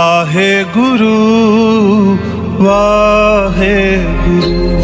ਵਾਹਿਗੁਰੂ ਵਾਹਿਗੁਰੂ।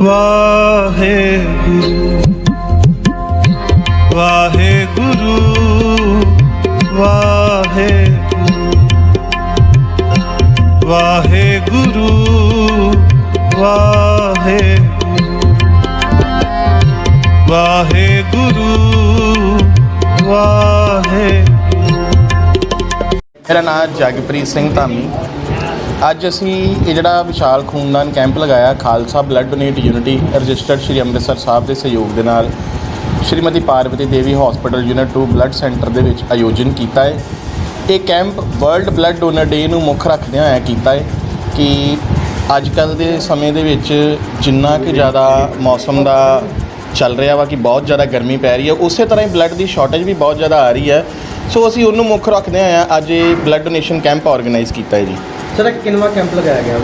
ਵਾਹਿਗੁਰੂ। ਵਾਹਿਗੁਰੂ ਵਾਹਿਗੁਰੂ। ਵਾਹਿਗੁਰੂ ਵਾਹਿਗੁਰੂ। ਵਾਹਿਗੁਰੂ ਵਾਹਿਗੁਰੂ। ਮੇਰਾ ਨਾਮ ਜਗਪ੍ਰੀਤ ਸਿੰਘ ਧਾਮੀ। ਅੱਜ ਅਸੀਂ ਇਹ ਜਿਹੜਾ ਵਿਸ਼ਾਲ ਖੂਨਦਾਨ ਕੈਂਪ ਲਗਾਇਆ, Khalsa blood donate unity, registered Shri Amritsar Sahib ਦੇ ਸਹਿਯੋਗ ਦੇ ਨਾਲ, Shrimati Parvati Devi hospital unit 2 blood centre ਦੇ ਵਿੱਚ ਆਯੋਜਨ ਕੀਤਾ ਹੈ। ਇਹ camp world blood donor day ਨੂੰ ਮੁੱਖ ਰੱਖਦਿਆਂ ਹੋਇਆ ਕੀਤਾ ਹੈ ਕਿ ਅੱਜ ਕੱਲ ਦੇ ਸਮੇਂ ਦੇ ਵਿੱਚ ਜਿੰਨਾ ਕਿ ਜ਼ਿਆਦਾ ਮੌਸਮ ਦਾ ਚੱਲ ਰਿਹਾ ਵਾ ਕਿ ਬਹੁਤ ਜ਼ਿਆਦਾ ਗਰਮੀ ਪੈ ਰਹੀ ਹੈ, ਉਸੇ ਤਰ੍ਹਾਂ ਹੀ ਬਲੱਡ ਦੀ ਸ਼ਾਰਟੇਜ ਵੀ ਬਹੁਤ ਜ਼ਿਆਦਾ ਆ ਰਹੀ ਹੈ। ਸੋ ਅਸੀਂ ਉਹਨੂੰ ਮੁੱਖ ਰੱਖਦੇ ਹੋਇਆ ਅੱਜ ਇਹ ਬਲੱਡ ਡੋਨੇਸ਼ਨ ਕੈਂਪ ਆਰਗੇਨਾਈਜ਼ ਕੀਤਾ ਹੈ ਜੀ। ਸਰ ਕਿੰਨਵਾ ਕੈਂਪ ਲਗਾਇਆ ਗਿਆ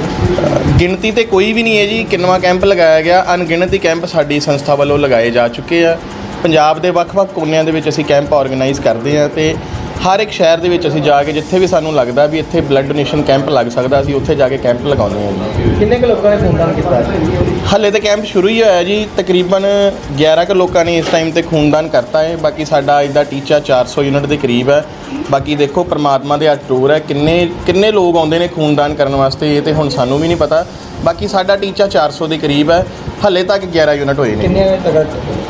ਗਿਣਤੀ ਤੇ ਕੋਈ ਵੀ ਨਹੀਂ ਹੈ ਜੀ, ਕਿੰਨਵਾ ਕੈਂਪ ਲਗਾਇਆ ਗਿਆ। ਅਣਗਿਣਤੀ ਕੈਂਪ ਸਾਡੀ ਸੰਸਥਾ ਵੱਲੋਂ ਲਗਾਏ ਜਾ ਚੁੱਕੇ ਆ। ਪੰਜਾਬ ਦੇ ਵੱਖ-ਵੱਖ ਕੋਨਿਆਂ ਦੇ ਵਿੱਚ ਅਸੀਂ ਕੈਂਪ ਆਰਗੇਨਾਈਜ਼ ਕਰਦੇ ਆ ਤੇ ਹਰ ਇੱਕ ਸ਼ਹਿਰ ਦੇ ਵਿੱਚ ਅਸੀਂ ਜਾ ਕੇ ਜਿੱਥੇ ਵੀ ਸਾਨੂੰ ਲੱਗਦਾ ਵੀ ਇੱਥੇ ਬਲੱਡ ਡੋਨੇਸ਼ਨ ਕੈਂਪ ਲੱਗ ਸਕਦਾ ਅਸੀਂ ਉੱਥੇ ਜਾ ਕੇ ਕੈਂਪ ਲਗਾਉਂਦੇ ਹਾਂ ਜੀ। ਕਿੰਨੇ ਕੁ ਲੋਕਾਂ ਨੇ ਖੂਨਦਾਨ ਕੀਤਾ? ਹੈ ਹਾਲੇ ਤਾਂ ਕੈਂਪ ਸ਼ੁਰੂ ਹੀ ਹੋਇਆ ਜੀ ਤਕਰੀਬਨ 11 ਕੁ ਲੋਕਾਂ ਨੇ ਇਸ ਟਾਈਮ ਤੇ ਖੂਨਦਾਨ ਕਰਤਾ ਹੈ। ਬਾਕੀ ਸਾਡਾ ਅੱਜ ਦਾ ਟੀਚਾ 400 ਯੂਨਿਟ ਦੇ ਕਰੀਬ ਹੈ। ਬਾਕੀ ਦੇਖੋ ਪ੍ਰਮਾਤਮਾ ਦੇ ਟੂਰ ਹੈ। ਕਿੰਨੇ ਕਿੰਨੇ ਲੋਕ ਆਉਂਦੇ ਨੇ ਖੂਨਦਾਨ ਕਰਨ ਵਾਸਤੇ ਇਹ ਤੇ ਹੁਣ ਸਾਨੂੰ ਵੀ ਨਹੀਂ ਪਤਾ। ਬਾਕੀ ਸਾਡਾ ਟੀਚਾ 400 ਦੇ ਕਰੀਬ ਹੈ। ਹਾਲੇ ਤੱਕ 11 ਯੂਨਿਟ ਹੋਏ ਨੇ। ਕਿੰਨੇ ਵਜੇ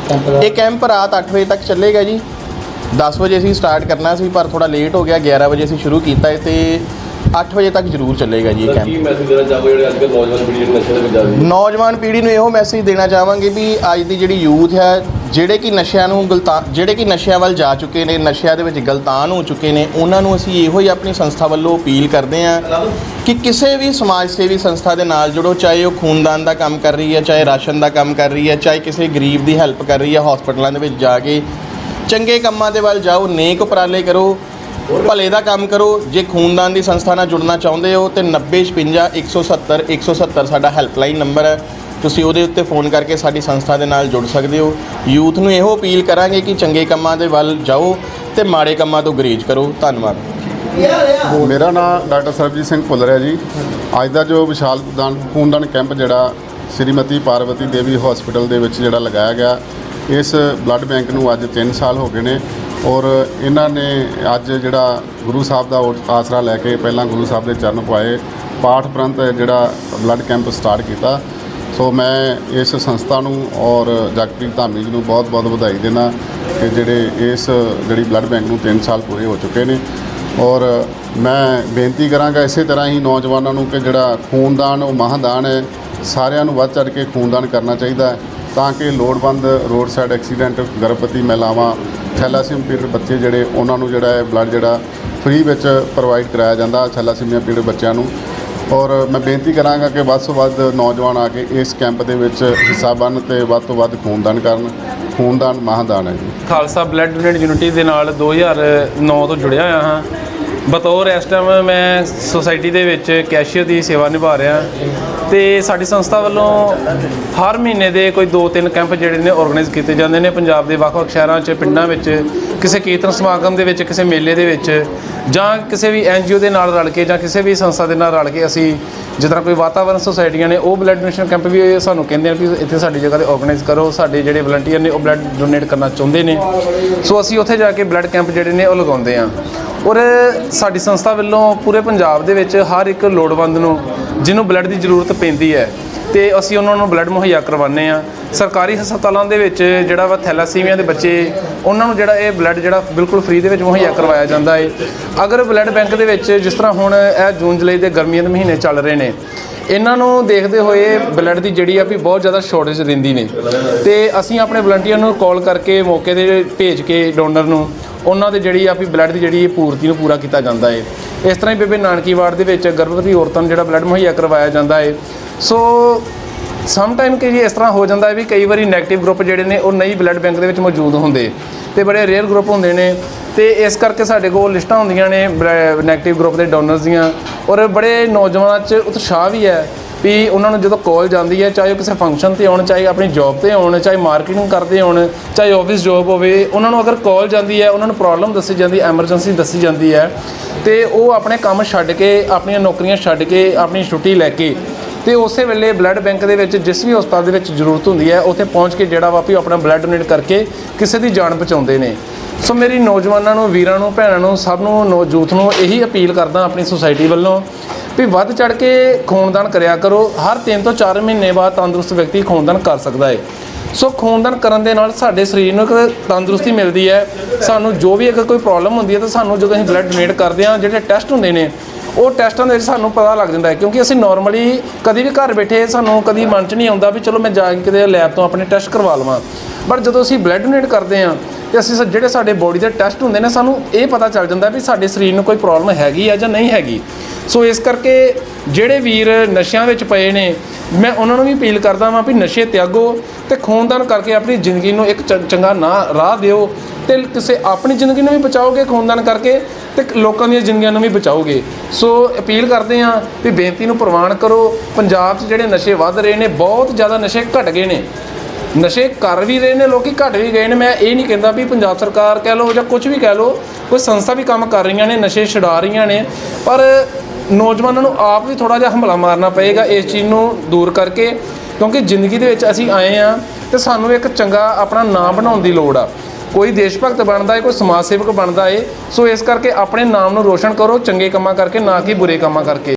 ਤੱਕ ਇਹ ਕੈਂਪ ਰਾਤ 8 ਵਜੇ ਤੱਕ ਚੱਲੇਗਾ ਜੀ। 10 ਵਜੇ ਅਸੀਂ ਸਟਾਰਟ ਕਰਨਾ ਸੀ ਪਰ ਥੋੜਾ ਲੇਟ ਹੋ ਗਿਆ 11 ਵਜੇ ਅਸੀਂ ਸ਼ੁਰੂ ਕੀਤਾ ਹੈ ਤੇ 8 ਵਜੇ ਤੱਕ ਜ਼ਰੂਰ ਚੱਲੇਗਾ ਜੀ ਇਹ ਕੀ ਕੈਂਪ ਮੈਸੇਜ ਦੇਣਾ ਚਾਹੋਗੇ ਜਿਹੜੇ ਅੱਜ ਕੱਲ੍ਹ ਨੌਜਵਾਨ ਪੀੜ੍ਹੀ ਜਿਹੜੇ ਨਸ਼ੇ ਦੇ ਵਿੱਚ ਜਾ ਰਹੀ ਹੈ ਨੌਜਵਾਨ ਪੀੜ੍ਹੀ ਨੂੰ ਇਹੋ ਮੈਸੇਜ ਦੇਣਾ ਚਾਹਾਂਗੇ ਵੀ ਅੱਜ ਦੀ ਜਿਹੜੀ ਯੂਥ ਹੈ ਜਿਹੜੇ ਕਿ ਨਸ਼ਿਆਂ ਨੂੰ ਗਲਤਾ ਜਿਹੜੇ ਕਿ ਨਸ਼ਿਆਂ ਵੱਲ ਜਾ ਚੁੱਕੇ ਨੇ ਨਸ਼ਿਆਂ ਦੇ ਵਿੱਚ ਗਲਤਾਨ ਹੋ ਚੁੱਕੇ ਨੇ ਉਹਨਾਂ ਨੂੰ ਅਸੀਂ ਇਹੋ ਹੀ ਆਪਣੀ ਸੰਸਥਾ ਵੱਲੋਂ ਅਪੀਲ ਕਰਦੇ ਹਾਂ ਕਿ ਕਿਸੇ ਵੀ ਸਮਾਜ ਸੇਵੀ ਸੰਸਥਾ ਦੇ ਨਾਲ ਜੁੜੋ ਚਾਹੇ ਉਹ ਖੂਨਦਾਨ ਦਾ ਕੰਮ ਕਰ ਰਹੀ ਹੈ ਚਾਹੇ ਰਾਸ਼ਨ ਦਾ ਕੰਮ ਕਰ ਰਹੀ ਹੈ ਚਾਹੇ ਕਿਸੇ ਗਰੀਬ ਦੀ ਹੈਲਪ ਕਰ ਰਹੀ ਹੈ ਹਸਪਤਾਲਾਂ ਦੇ ਵਿੱਚ ਜਾ ਕੇ ਚੰਗੇ ਕੰਮਾਂ ਦੇ ਵੱਲ ਜਾਓ, ਨੇਕ ਉਪਰਾਲੇ ਕਰੋ, ਭਲੇ ਦਾ ਕੰਮ ਕਰੋ। ਜੇ ਖੂਨਦਾਨ ਦੀ ਸੰਸਥਾ ਨਾਲ ਜੁੜਨਾ ਚਾਹੁੰਦੇ ਹੋ, ਤੇ 9056 170 170 ਸਾਡਾ ਹੈਲਪਲਾਈਨ ਨੰਬਰ ਹੈ। ਤੁਸੀਂ ਉਹਦੇ ਉੱਤੇ ਫੋਨ ਕਰਕੇ ਸਾਡੀ ਸੰਸਥਾ ਦੇ ਨਾਲ ਜੁੜ ਸਕਦੇ ਹੋ। ਯੂਥ ਨੂੰ ਇਹੋ ਅਪੀਲ ਕਰਾਂਗੇ ਕਿ ਚੰਗੇ ਕੰਮਾਂ ਦੇ ਵੱਲ ਜਾਓ ਤੇ ਮਾੜੇ ਕੰਮਾਂ ਤੋਂ ਗੁਰੇਜ਼ ਕਰੋ। ਧੰਨਵਾਦ। ਮੇਰਾ ਨਾਮ ਡਾਕਟਰ ਸਰਬਜੀਤ ਸਿੰਘ ਭੁੱਲਰ ਹੈ ਜੀ। ਅੱਜ ਦਾ ਜੋ ਵਿਸ਼ਾਲ ਦਾਨ ਖੂਨਦਾਨ ਕੈਂਪ ਜਿਹੜਾ ਸ਼੍ਰੀਮਤੀ ਪਾਰਵਤੀ ਦੇਵੀ ਹਸਪੀਟਲ ਦੇ ਵਿੱਚ ਜਿਹੜਾ ਲਗਾਇਆ ਗਿਆ ਇਸ ਬਲੱਡ ਬੈਂਕ ਨੂੰ ਅੱਜ 3 ਸਾਲ ਹੋ ਗਏ ਨੇ ਔਰ ਇਹਨਾਂ ਨੇ ਅੱਜ ਜਿਹੜਾ ਗੁਰੂ ਸਾਹਿਬ ਦਾ ਆਸਰਾ ਲੈ ਕੇ ਪਹਿਲਾਂ ਗੁਰੂ ਸਾਹਿਬ ਦੇ ਚਰਨ ਪਾਏ ਪਾਠ ਪ੍ਰੰਤ ਜਿਹੜਾ ਬਲੱਡ ਕੈਂਪ ਸਟਾਰਟ ਕੀਤਾ। ਸੋ ਮੈਂ ਇਸ ਸੰਸਥਾ ਨੂੰ ਔਰ ਜਗਪ੍ਰੀਤ ਧਾਮੀ ਜੀ ਨੂੰ ਬਹੁਤ-ਬਹੁਤ ਵਧਾਈ ਦੇਣਾ ਕਿ ਜਿਹੜੇ ਇਸ ਜਿਹੜੀ ਬਲੱਡ ਬੈਂਕ ਨੂੰ 3 ਸਾਲ ਪੂਰੇ ਹੋ ਚੁੱਕੇ ਨੇ। ਔਰ ਮੈਂ ਬੇਨਤੀ ਕਰਾਂਗਾ ਇਸੇ ਤਰ੍ਹਾਂ ਹੀ ਨੌਜਵਾਨਾਂ ਨੂੰ ਕਿ ਜਿਹੜਾ ਖੂਨਦਾਨ, ਉਹ ਮਹਾਦਾਨ ਹੈ, ਸਾਰਿਆਂ ਨੂੰ ਵੱਧ ਚੜ੍ਹ ਕੇ ਖੂਨਦਾਨ ਕਰਨਾ ਚਾਹੀਦਾ ਹੈ। ਤਾਂ ਕਿ ਲੋੜਵੰਦ ਰੋਡ ਸਾਈਡ ਐਕਸੀਡੈਂਟ, ਗਰਭਵਤੀ ਮਹਿਲਾਵਾਂ, ਥੈਲਾਸੀਮ ਪੀੜਤ ਬੱਚੇ ਜਿਹੜੇ, ਉਹਨਾਂ ਨੂੰ ਜਿਹੜਾ ਹੈ ਬਲੱਡ ਜਿਹੜਾ ਫ੍ਰੀ ਵਿੱਚ ਪ੍ਰੋਵਾਈਡ ਕਰਾਇਆ ਜਾਂਦਾ, ਥੈਲਾਸੀਮੀਆ ਪੀੜਤ ਬੱਚਿਆਂ ਨੂੰ। ਔਰ ਮੈਂ ਬੇਨਤੀ ਕਰਾਂਗਾ ਕਿ ਵੱਧ ਤੋਂ ਵੱਧ ਨੌਜਵਾਨ ਆ ਕੇ ਇਸ ਕੈਂਪ ਦੇ ਵਿੱਚ ਹਿੱਸਾ ਬਣਨ ਤੇ ਵੱਧ ਤੋਂ ਵੱਧ ਖੂਨਦਾਨ ਕਰਨ। ਖੂਨਦਾਨ ਮਹਾਦਾਨ ਹੈ ਜੀ। ਖਾਲਸਾ ਬਲੱਡ ਡੋਨੇਟ ਯੂਨਿਟੀ ਦੇ ਨਾਲ 2009 ਤੋਂ ਜੁੜਿਆ ਹੋਇਆ ਹਾਂ। ਬਤੌਰ ਇਸ ਟਾਈਮ ਮੈਂ ਸੋਸਾਇਟੀ ਦੇ ਵਿੱਚ ਕੈਸ਼ੀਅਰ ਦੀ ਸੇਵਾ ਨਿਭਾ ਰਿਹਾ। ਤੇ ਸਾਡੀ ਸੰਸਥਾ ਵੱਲੋਂ ਹਰ ਮਹੀਨੇ ਦੇ ਕੋਈ 2-3 ਕੈਂਪ ਜਿਹੜੇ ਨੇ ਆਰਗੇਨਾਈਜ਼ ਕੀਤੇ ਜਾਂਦੇ ਨੇ ਪੰਜਾਬ ਦੇ ਵੱਖ-ਵੱਖ ਸ਼ਹਿਰਾਂ 'ਚ, ਪਿੰਡਾਂ ਵਿੱਚ, ਕਿਸੇ ਕੀਰਤਨ ਸਮਾਗਮ ਦੇ ਵਿੱਚ, ਕਿਸੇ ਮੇਲੇ ਦੇ ਵਿੱਚ, ਜਾਂ ਕਿਸੇ ਵੀ ਐਨਜੀਓ ਦੇ ਨਾਲ ਰਲ ਕੇ ਜਾਂ ਕਿਸੇ ਵੀ ਸੰਸਥਾ ਦੇ ਨਾਲ ਰਲ ਕੇ ਅਸੀਂ ਜਿਸ ਕੋਈ ਵਾਤਾਵਰਣ ਸੁਸਾਇਟੀਆਂ ਨੇ, ਉਹ ਬਲੱਡ ਡੋਨੇਸ਼ਨ ਕੈਂਪ ਵੀ ਸਾਨੂੰ ਕਹਿੰਦੇ ਨੇ ਕਿ ਇੱਥੇ ਸਾਡੀ ਜਗ੍ਹਾ ਤੇ ਆਰਗੇਨਾਈਜ਼ ਕਰੋ, ਸਾਡੇ ਜਿਹੜੇ ਵਲੰਟੀਅਰ ਨੇ ਉਹ ਬਲੱਡ ਡੋਨੇਟ ਕਰਨਾ ਚਾਹੁੰਦੇ ਨੇ। ਸੋ ਅਸੀਂ ਉੱਥੇ ਜਾ ਕੇ ਬਲੱਡ ਕੈਂਪ ਜਿਹੜੇ ਨੇ ਉਹ ਲਗਾਉਂਦੇ ਆ ਔਰ ਸਾਡੀ ਸੰਸਥਾ ਵੱਲੋਂ ਪੂਰੇ ਪੰਜਾਬ ਦੇ ਵਿੱਚ ਹਰ ਇੱਕ ਲੋੜਵੰਦ ਨੂੰ, ਜਿਹਨੂੰ ਬਲੱਡ ਦੀ ਜ਼ਰੂਰਤ ਪੈਂਦੀ ਹੈ, ਤੇ ਅਸੀਂ ਉਹਨਾਂ ਨੂੰ ਬਲੱਡ ਮੁਹੱਈਆ ਕਰਵਾਉਂਦੇ ਆ ਸਰਕਾਰੀ ਹਸਪਤਾਲਾਂ ਦੇ ਵਿੱਚ ਜਿਹੜਾ ਵਾ ਥੈਲਾਸੀਮੀਆ ਦੇ ਬੱਚੇ, ਉਹਨਾਂ ਨੂੰ ਜਿਹੜਾ ਇਹ ਬਲੱਡ ਜਿਹੜਾ ਬਿਲਕੁਲ ਫ੍ਰੀ ਦੇ ਵਿੱਚ ਮੁਹੱਈਆ ਕਰਵਾਇਆ ਜਾਂਦਾ ਹੈ। ਅਗਰ ਬਲੱਡ ਬੈਂਕ ਦੇ ਵਿੱਚ ਜਿਸ ਤਰ੍ਹਾਂ ਹੁਣ ਇਹ ਜੂਨ ਜੁਲਾਈ ਦੇ ਗਰਮੀਆਂ ਦੇ ਮਹੀਨੇ ਚੱਲ ਰਹੇ ਨੇ, ਇਹਨਾਂ ਨੂੰ ਦੇਖਦੇ ਹੋਏ ਬਲੱਡ ਦੀ ਜਿਹੜੀ ਆ ਵੀ ਬਹੁਤ ਜ਼ਿਆਦਾ ਸ਼ਾਰਟੇਜ ਰਹਿੰਦੀ ਨੇ। ਤੇ ਅਸੀਂ ਆਪਣੇ ਵਲੰਟੀਅਰ ਨੂੰ ਕਾਲ ਕਰਕੇ ਮੌਕੇ ਤੇ ਭੇਜ ਕੇ ਡੋਨਰ ਨੂੰ ਉਹਨਾਂ ਦੇ ਜਿਹੜੀ ਆ ਵੀ ਬਲੱਡ ਦੀ ਜਿਹੜੀ ਪੂਰਤੀ ਨੂੰ ਪੂਰਾ ਕੀਤਾ ਜਾਂਦਾ ਹੈ ਇਸ ਤਰ੍ਹਾਂ ਹੀ ਬੇਬੇ ਨਾਨਕੀ ਵਾਰਡ ਦੇ ਵਿੱਚ ਗਰਭਵਤੀ ਔਰਤਾਂ ਨੂੰ ਜਿਹੜਾ ਬਲੱਡ ਮੁਹੱਈਆ ਕਰਵਾਇਆ ਜਾਂਦਾ ਹੈ ਸੋ ਸਮ ਟਾਈਮ ਕਿ ਜੀ ਇਸ ਤਰ੍ਹਾਂ ਹੋ ਜਾਂਦਾ ਹੈ ਵੀ ਕਈ ਵਾਰੀ 네ਗੇਟਿਵ ਗਰੁੱਪ ਜਿਹੜੇ ਨੇ, ਉਹ ਨਹੀਂ ਬਲੱਡ ਬੈਂਕ ਦੇ ਵਿੱਚ ਮੌਜੂਦ ਹੁੰਦੇ। ਤੇ ਬੜੇ ਰੇਅਰ ਗਰੁੱਪ ਹੁੰਦੇ ਨੇ। ਤੇ ਇਸ ਕਰਕੇ ਸਾਡੇ ਕੋਲ ਲਿਸਟਾਂ ਹੁੰਦੀਆਂ ਨੇ 네ਗੇਟਿਵ ਗਰੁੱਪ ਦੇ ਡੋਨਰਸ ਦੀਆਂ। ਔਰ ਬੜੇ ਨੌਜਵਾਨਾਂ 'ਚ ਉਤਸ਼ਾਹ ਵੀ ਹੈ ਵੀ ਉਹਨਾਂ ਨੂੰ ਜਦੋਂ ਕਾਲ ਜਾਂਦੀ ਹੈ, ਚਾਹੇ ਉਹ ਕਿਸੇ ਫੰਕਸ਼ਨ ਤੇ ਆਉਣ, ਚਾਹੇ ਆਪਣੀ ਜੌਬ ਤੇ ਆਉਣ, ਚਾਹੇ ਮਾਰਕੀਟਿੰਗ ਕਰਦੇ ਹੋਣ ਚਾਹੇ ਆਫਿਸ ਜੌਬ ਹੋਵੇ, ਉਹਨਾਂ ਨੂੰ ਅਗਰ ਕਾਲ ਜਾਂਦੀ ਹੈ, ਉਹਨਾਂ ਨੂੰ ਪ੍ਰੋਬਲਮ ਦੱਸੀ ਜਾਂਦੀ ਹੈ ਐਮਰਜੈਂਸੀ ਦੱਸੀ ਜਾਂਦੀ ਹੈ, ਤੇ ਉਹ ਆਪਣੇ ਕੰਮ ਛੱਡ ਕੇ, ਆਪਣੀਆਂ ਨੌਕਰੀਆਂ ਛੱਡ ਕੇ, ਆਪਣੀ ਛੁੱਟੀ ਲੈ ਕੇ ਤੇ ਉਸੇ ਵੇਲੇ ਬਲੱਡ ਬੈਂਕ ਦੇ ਵਿੱਚ ਜਿਸ ਵੀ ਹਸਪਤਾਲ ਦੇ ਵਿੱਚ ਜ਼ਰੂਰਤ ਹੁੰਦੀ ਹੈ, ਉੱਥੇ ਪਹੁੰਚ ਕੇ ਜਿਹੜਾ ਵਾ ਵੀ ਉਹ ਆਪਣਾ ਬਲੱਡ ਡੋਨੇਟ ਕਰਕੇ ਕਿਸੇ ਦੀ ਜਾਨ ਬਚਾਉਂਦੇ ਨੇ। ਸੋ ਮੇਰੀ ਨੌਜਵਾਨਾਂ ਨੂੰ, ਵੀਰਾਂ ਨੂੰ, ਭੈਣਾਂ ਨੂੰ, ਸਭ ਨੂੰ, ਨੌਜੂਥ ਨੂੰ ਇਹੀ ਅਪੀਲ ਕਰਦਾ ਆਪਣੀ ਸੁਸਾਇਟੀ ਵੱਲੋਂ ਵੀ ਵੱਧ ਚੜ ਕੇ ਖੂਨਦਾਨ ਕਰਿਆ ਕਰੋ। ਹਰ 3 ਤੋਂ 4 ਮਹੀਨੇ ਬਾਅਦ ਤੰਦਰੁਸਤ ਵਿਅਕਤੀ ਖੂਨਦਾਨ ਕਰ ਸਕਦਾ ਹੈ। ਸੋ ਖੂਨਦਾਨ ਕਰਨ ਦੇ ਨਾਲ ਸਾਡੇ ਸਰੀਰ ਨੂੰ ਇੱਕ ਤੰਦਰੁਸਤੀ ਮਿਲਦੀ ਹੈ। ਸਾਨੂੰ ਜੋ ਵੀ ਅਗਰ ਕੋਈ ਪ੍ਰੋਬਲਮ ਹੁੰਦੀ ਹੈ ਤਾਂ ਸਾਨੂੰ ਜਦੋਂ ਅਸੀਂ ਬਲੱਡ ਡੋਨੇਟ ਕਰਦੇ ਹਾਂ, ਜਿਹੜੇ ਟੈਸਟ ਹੁੰਦੇ ਨੇ ਉਹ ਟੈਸਟਾਂ ਦੇ ਵਿੱਚ ਸਾਨੂੰ ਪਤਾ ਲੱਗ ਜਾਂਦਾ ਹੈ, ਕਿਉਂਕਿ ਅਸੀਂ ਨਾਰਮਲੀ ਕਦੀ ਵੀ ਘਰ ਬੈਠੇ ਸਾਨੂੰ ਕਦੀ ਮਨ 'ਚ ਨਹੀਂ ਆਉਂਦਾ ਵੀ ਚਲੋ ਮੈਂ ਜਾ ਕੇ ਕਿਤੇ ਲੈਬ ਤੋਂ ਆਪਣੇ ਟੈਸਟ ਕਰਵਾ ਲਵਾਂ। ਬਟ ਜਦੋਂ ਅਸੀਂ ਬਲੱਡ ਡੋਨੇਟ ਕਰਦੇ ਹਾਂ ਤੇ ਅਸੀਂ ਸ- ਜਿਹੜੇ ਸਾਡੇ ਬੋਡੀ ਦੇ ਟੈਸਟ ਹੁੰਦੇ ਨੇ, ਸਾਨੂੰ ਇਹ ਪਤਾ ਚੱਲ ਜਾਂਦਾ ਵੀ ਸਾਡੇ ਸਰੀਰ ਨੂੰ ਕੋਈ ਪ੍ਰੋਬਲਮ ਹੈਗੀ ਆ ਜਾਂ ਨਹੀਂ ਹੈਗੀ। ਸੋ ਇਸ ਕਰਕੇ ਜਿਹੜੇ ਵੀਰ ਨਸ਼ਿਆਂ ਵਿੱਚ ਪਏ ਨੇ, ਮੈਂ ਉਹਨਾਂ ਨੂੰ ਵੀ ਅਪੀਲ ਕਰਦਾ ਵਾਂ ਵੀ ਨਸ਼ੇ ਤਿਆਗੋ ਤੇ ਖੂਨਦਾਨ ਕਰਕੇ ਆਪਣੀ ਜ਼ਿੰਦਗੀ ਨੂੰ ਇੱਕ ਚ- ਚੰਗਾ ਨਾ ਰਾਹ ਦਿਓ ਤੇ ਕਿਸੇ ਆਪਣੀ ਜ਼ਿੰਦਗੀ ਨੂੰ ਵੀ ਬਚਾਓਗੇ ਖੂਨਦਾਨ ਕਰਕੇ ਤੇ ਲੋਕਾਂ ਦੀਆਂ ਜ਼ਿੰਦਗੀਆਂ ਨੂੰ ਵੀ ਬਚਾਓਗੇ। ਸੋ ਅਪੀਲ ਕਰਦੇ ਹਾਂ ਵੀ ਬੇਨਤੀ ਨੂੰ ਪ੍ਰਵਾਨ ਕਰੋ। ਪੰਜਾਬ 'ਚ ਜਿਹੜੇ ਨਸ਼ੇ ਵੱਧ ਰਹੇ ਨੇ, ਬਹੁਤ ਜ਼ਿਆਦਾ ਨਸ਼ੇ ਘਟ ਗਏ ਨੇ। ਨਸ਼ੇ ਕਰ ਵੀ ਰਹੇ ਨੇ, ਲੋਕੀ ਘਟ ਵੀ ਗਏ ਨੇ। ਮੈਂ ਇਹ ਨਹੀਂ ਕਹਿੰਦਾ ਵੀ ਪੰਜਾਬ ਸਰਕਾਰ ਕਹਿ ਲਓ ਜਾਂ ਕੁਝ ਵੀ ਕਹਿ ਲਓ, ਕੋਈ ਸੰਸਥਾ ਵੀ ਕੰਮ ਕਰ ਰਹੀਆਂ ਨੇ, ਨਸ਼ੇ ਛੁਡਾ ਰਹੀਆਂ ਨੇ, ਪਰ ਨੌਜਵਾਨਾਂ ਨੂੰ ਆਪ ਵੀ ਥੋੜਾ ਜਿਹਾ ਹਮਲਾ ਮਾਰਨਾ ਪਏਗਾ ਇਸ ਚੀਜ਼ ਨੂੰ ਦੂਰ ਕਰਕੇ, ਕਿਉਂਕਿ ਜ਼ਿੰਦਗੀ ਦੇ ਵਿੱਚ ਅਸੀਂ ਆਏ ਆ ਤੇ ਸਾਨੂੰ ਇੱਕ ਚੰਗਾ ਆਪਣਾ ਨਾਮ ਬਣਾਉਣ ਦੀ ਲੋੜ ਆ। ਕੋਈ ਦੇਸ਼ ਭਗਤ ਬਣਦਾ ਏ, ਕੋਈ ਸਮਾਜ ਸੇਵਕ ਬਣਦਾ ਏ, ਸੋ ਇਸ ਕਰਕੇ ਆਪਣੇ ਨਾਮ ਨੂੰ ਰੋਸ਼ਨ ਕਰੋ, ਚੰਗੇ ਕੰਮਾਂ ਕਰਕੇ ਨਾ ਕਿ ਬੁਰੇ ਕੰਮਾਂ ਕਰਕੇ।